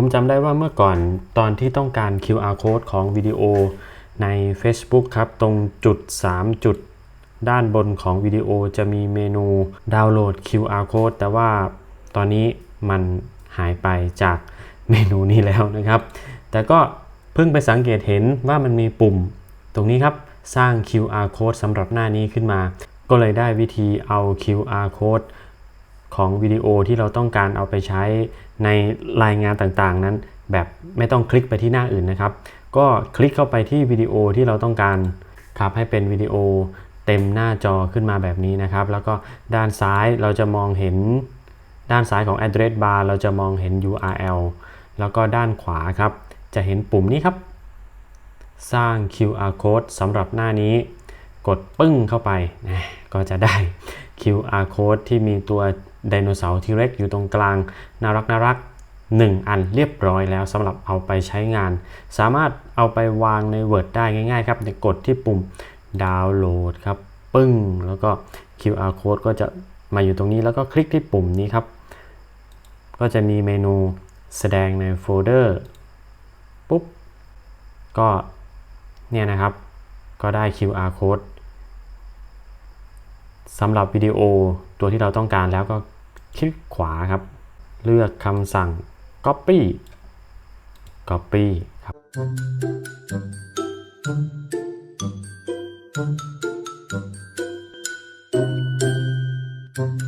ผมจำได้ว่าเมื่อก่อนตอนที่ต้องการ QR code ของวิดีโอใน Facebook ครับ ตรงจุด 3 จุดด้านบนของวิดีโอจะมีเมนูดาวน์โหลด QR code แต่ว่าตอนนี้มันหายไปจากเมนูนี้แล้วนะครับ แต่ก็เพิ่งไปสังเกตเห็นว่ามันมีปุ่ม ตรงนี้ครับ สร้าง QR code สำหรับหน้านี้ขึ้นมา ก็เลยได้วิธีเอา QR code ของวิดีโอที่เราต้องการเอาไปใช้ในรายงานต่างๆ นั้น แบบไม่ต้องคลิกไปที่หน้าอื่นนะครับ ก็คลิกเข้าไปที่วิดีโอที่เราต้องการครับให้เป็นวิดีโอเต็มหน้าจอขึ้นมาแบบนี้นะครับ แล้วก็ด้านซ้ายเราจะมองเห็นด้านซ้ายของ address bar เราจะมองเห็น URL แล้วก็ด้านขวาครับ จะเห็นปุ่มนี้ครับ สร้าง QR code สำหรับหน้านี้ กดปึ้งเข้าไปนะก็จะได้ QR code ที่มีตัวไดโนเสาร์ที่เล็กอยู่ตรงกลาง น่ารักน่ารักหนึ่งอันเรียบร้อยแล้วสำหรับเอาไปใช้งาน สามารถเอาไปวางใน Word ได้ง่ายๆครับกดที่ปุ่มดาวน์โหลดครับปึ้ง แล้วก็ QR code ก็จะมาอยู่ตรงนี้แล้วก็คลิกที่ปุ่มนี้ครับ ก็จะมีเมนูแสดงในโฟลเดอร์ปุ๊บ ก็เนี่ยนะครับ ก็ได้ QR code สำหรับวิดีโอตัวที่เราต้องการแล้วก็คลิกขวาครับ เลือกคำสั่ง copy copy ครับ Thank